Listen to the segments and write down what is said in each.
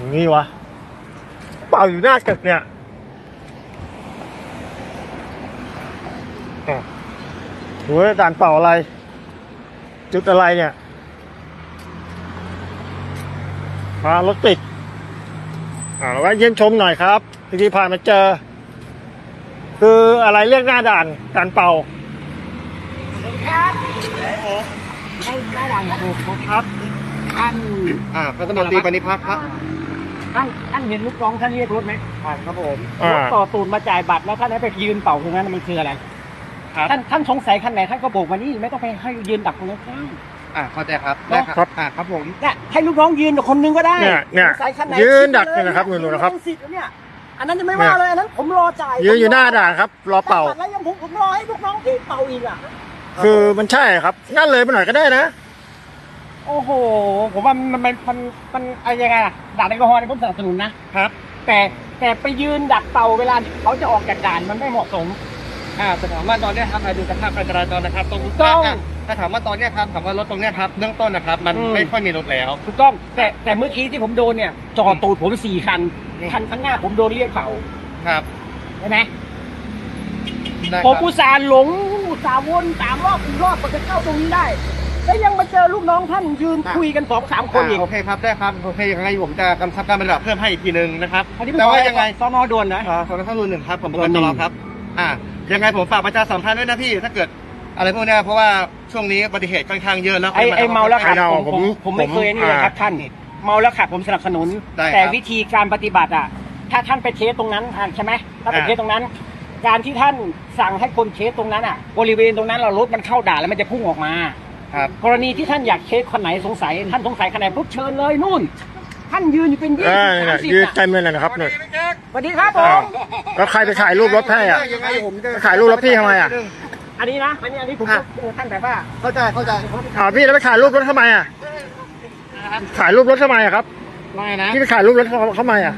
อย่างนี้วะเป่าอยู่หน้าตึกเนี่ยอะดูว่าด่านเป่าอะไร จุดอะไรเนี่ยมารถติดอ่าแล้วก็เยี่ยมชมหน่อยครับที่ผ่านมาเจอ คืออะไรเรียกหน้าด่านด่านเป่าครับได้ได้ดังถูกครับท่านอ่าพัฒนาตรีปณิพักษ์ครับ ท่านท่านเห็นลูกน้องท่านเรียกรถไหมผ่านครับผมอ่ารถต่อตูนมาจ่ายบัตรแล้วท่านให้ไปยืนเป่าตรงนั้นมันคืออะไรครับ ท่านท่านสงสัยคันไหนท่านก็โบกมานี่ไม่ต้องไปให้ยืนดักตรงนั้นข้างอ่าเข้าใจครับได้ครับอ่าครับผม เนี่ยให้ลูกน้องยืนคนนึงก็ได้เนี่ยเนี่ยสงสัคันไหนยืนดักเนี่ยนะครับหนูๆนะครับ ยืสิทธิ์เนี่ยอันนั้นจะไม่ว่าเลยอันนั้นผมรอจ่ายยืนอยู่หน้าด่านครับ รอเป่าจ่ยบัตรแล้วยังผมผมรอให้ลูกน้องเอกเป่าอีกอะคือมันใช่ครับงั้นเลยไปหน่อยก็ได้นะ โอ้โห ผมว่ามันมันมันมันอะไรยังไงอะด่านแอลกอฮอล์นี่ผมสนับสนุนนะครับ แต่แต่ไปยืนดักเป่าเวลาเขาจะออกจากด่านมันไม่เหมาะสม อ่าแต่ถามว่าตอนเนี้ยครับมาดูสภาพการจราจรนะครับ ตรงถูกต้องาถ้าถามว่าตอนเนี้ยครับถามว่ารถตรงเนี้ยครับเบื้องต้นนะครับ มันอืม ไม่ค่อยมีรถแล้ว ถูกต้อง แต่แต่เมื่อกี้ที่ผมโดนเนี่ยจอดตูดผมสี่คันอืมคันข้างหน้าผมโดนเรียกเป่าครับใช่ไหมได้คผมรับอุตส่าห์หลงอุตส่าห์วนสามรอบสี่รอบกว่าจะเข้าตรงนี้ได้ แล้วยังมาเจอลูกน้องท่านยืนคุยกันสองสามคนอีกอ่าโอเคครับได้ครับโอเคยังไงผมจะกำชับการปฏิบัติเพิ่มให้อีกทีนึงนะครับอันนี้แต่ว่ายังไงสอนอด่วนนะอ่าขอข้อมูลหนึ่งครับผมเป็นส่วนหนึ่ตงลอครับ อ่า ยังไงผมฝากประชาสัมพันธ์ด้วยนะพี่ถ้าเกิดอะไรพวกเนี้ยเพราะว่าช่วงนี้อุบัติเหตุค่อนข้างเยอะแล้วไอ้ไอ้เมาแล้วขับไม่เอาผมผมผมผมไม่ผมเคยนี่เลยอ่าครับท่านเมาแล้วขับผมสนับสนุนได้ครับแต่วิธีการปฏิบัติอะ ถ้าท่านไปเทสตรงนั้นอะใช่ไหมถ้าไปอ่าเทสตรงนั้น การที่ท่านสั่งให้คนเทสตรงนั้นอะบริเวณตรงนั้นเรารถมันเข้าด่านแล้วมันจะพุ่งออกมา ครับกรณีที่ท่านอยากเทสคนไหนสงสัย ท่านสงสัยคนไหนปุ๊บเชิญเลยนู่น ท่านยืนอยู่เป็นยี่เอสิอบสาเนี่มยสิบยืนอะเต็มเลยนะครับเนี่ยสวัสดีครับผอ้าวมแล้วใครไปถ่ายรูปรถให้อะ ยังไงผมจะถ่ายรูปแล้วพี่ทำไมอะ อันนี้นะอันนี้อันนี้ผมอะเออท่านแต่ว่าเข้าใจเข้าใจอ่าพี่แล้วไปถ่ายรูปรถทำไมอะ ถ่ายรูปรถทำไมอะครับ ไม่นะพี่ไปถ่ายรูปรถเขาทำไมอะ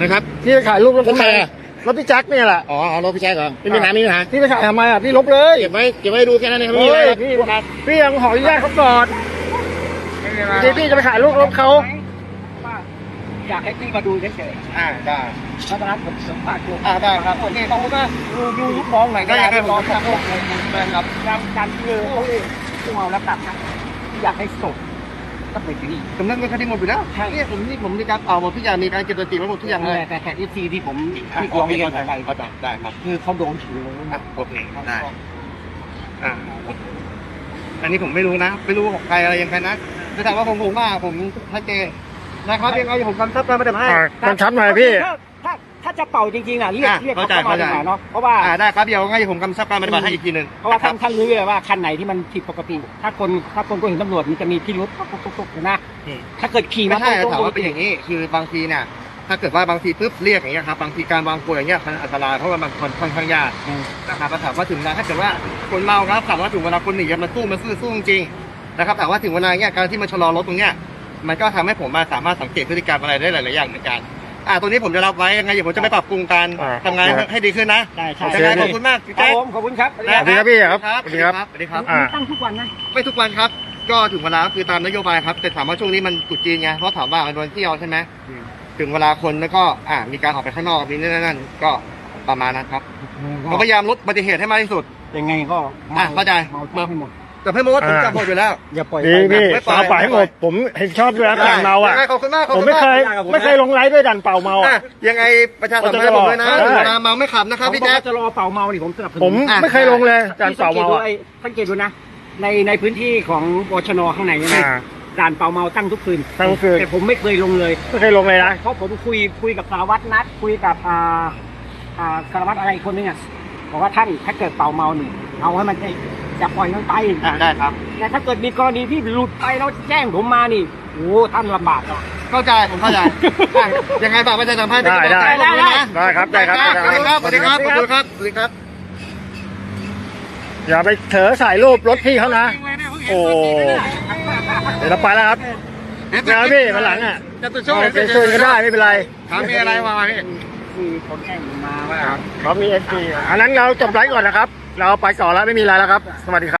นะครับ พี่ไปถ่ายรูปรถทำไมรถใครอะ รถพี่แจ็คเนี่ยแหละอ๋อเอารถพี่แจ๊คเหรอไม่มีปัญหาไม่มีปัญหาพี่ไปถ่ายทำไมอะพี่ลบเลยเก็บไว้เก็บไว้ดูแค่นั้นเองครับเฮ้ไม่มีอะไรยครับพี่ครับพี่ยังขออนุญาตเขาก่อนไม่มีอะไรเดี๋ยวพี่จะไปถ่ายรูปรถเขาว่าอยากให้พี่มาดูเฉยอ่าได้ๆเพราะฉะนั้นผมสัมภาษณ์อยู่อ่าได้ครับโอเคขอบคุณมากดูดูลูกน้องหน่อยก็อยากให้ผมน้องทำพวกแฟนครับการการที่เลยโอ้ยพวกเราแล้วกลับนะอยากให้ศพ ก็เป็นที่นี่สำนักเงินคดีหมดอยู่แล้วใช่เนี่ยผมนี่ผมมีการเอาหมดทุกอย่างมีการเก็บตัวจริงไว้หมดทุกอย่างเลยแต่แต่ที่ซีที่ผมอะที่โอร้องเคเรียนเข้าใจไปเข้าใจได้ครับคือเขาโดนถือเลยอะโอเคได้อ่าอันนี้ผมไม่รู้นะ ไม่รู้ของใครอะไรยังไงนะแต่ถามว่าผมผมว่าผมชัดเจนนะครับยังไงผมกำชับการปฏิบัติให้อ่ามันชัดหน่อยพี่ ถ้าถ้าถ้าจะเป่าจริงๆอะเรียกอะเรียกเข้าเขาใจเข้ามาดีเข้าใจกว่าเนาะเพราะว่าอ่าได้ครับเดี๋ยวไงผมกำชับการปฏิบัติให้อีกทีหนึ่งเพราะว่าท่านท่านรู้เลยว่าคันไหนที่มันผิดปกติ ถ้าคนถ้าคนก็เห็นตำรวจมันจะมีพิรุษตุ๊กตุ๊กตุ๊กนะอืม ถ้าเกิดขี่ไม่มาใช่ตรงถามๆว่าเป็นอย่างนี้คือบางทีเนี่ยถ้าเกิดว่าบางทีปุ๊บเรียกอย่างเงี้ยครับบางทีการวางกลวยอย่างเงี้ยมันอันตรายเพราะว่ามันค่อนข้างยากอืม นะครับถามว่าถึงเวลาถ้าเกิดว่าคนเมาครับถามว่าถึงเวลาคนหนีมันสู้มันสู้สู้จริงๆนะครับแต่ว่าถึงเวลาเนี้ยการที่มันชะลอรถตรงเนี้ยมันก็ทำให้ผมมาสามารถสังเกตพฤติกรรมอะไรได้หลายๆอย่างเหมือนกัน อ่าตรงนี้ผมจะรับไว้ยังไงเดี๋ยวผมจะไปปรับปรุงการอ่าทำงานให้ดีขึ้นนะได้ใช่ยังไงขอบคุณมากพี่ครัแจ๊บคผมขอบคุณครับ สวัสดีครับพี่ครับครับสวัสดีครับ สวัสดีครับ อ่า ตั้งทุกวันนะ ไม่ทุกวันครับ ก็ถึงเวลาก็คือตามนโยบายครับ แต่ถามว่าช่วงนี้มันตรุษจีนไง เพราะถามว่ามันวันเที่ยวใช่ไหม ถึงเวลาคนแล้วก็อ่ามีการออกไปข้างนอกมีนี่นั่นก็ประมาณนั้นครับเราพยายามลดอุบัติเหตุให้มากที่สุด ยังไงก็อะเข้าใจ เมาเมาให้หมด แต่เพื่อนมดผมอ่าจับหมดอยู่แล้ว อย่าปล่อยดีไปพี่ไม่ปล่อยตาปล่อยให้หมด ผมเห็นชอบด้วยนะด่านเมาอะยังไงขอบคุณมากขอบผมคุณไม่มากเคยขอบณไม่เคยลงไลฟ์ด้วยด่านเป่าเมาอะ อะยังไงประชาสัมพันธ์ให้ผมด้วยนะได้ถึงเวลาเมาไม่ขับนะครับพี่แจ๊ค จะรอเป่าเมานี่ผมสนับสนุนผมอะ ไม่เคยลงเลยด่านพี่สัเป่างเกตเมาดูอะไอ้สังเกตดูนะ ในในพื้นที่ของบชนข้างในเนี่ยนะอ่าด่านเป่าเมาตั้งทุกคืนตั้งทุกคืน แต่ผมไม่เคยลงเลย ไม่เคยลงเลยนะ เพราะผมคุยคุยกับสารวัตรนัดคุยกับอ่าอ่าสารวัตรอะไรอีกคนนึงอะบอกว่าท่านถ้าเกิดเป่าเมาหนึ่งเอาให้มันได้ จะปล่อยมันไปอะได้ครับ แต่ถ้าเกิดมีกรณีที่หลุดไปแล้วแจ้งผมมานี่โอ้ท่านลำบากอะเข้าใจผมเข้าใจอะยังไงฝากประชาสัมพันธ์ได้ได้ขอบคุณนะได้ครับได้ครับสได้วัสดีคครัรับบสวัสดีครับสวัสดีครับสวัสดีครับ อย่าไปเถอถ่ายรูปรถพี่เขานะ โอ้เดี๋ยวเราไปแล้วครับงานพี่มาหลังอะจะตุโชเอาคไปช่วยก็ได้ไม่เป็นไรครับมีอะไรมาพี่มีคนแจ้งผมมาว่าเขามีเอฟซีอันนั้นเราจบไลฟ์ก่อนนะครับ เราไปก่อนแล้วไม่มีอะไรแล้วครับ สวัสดีครับ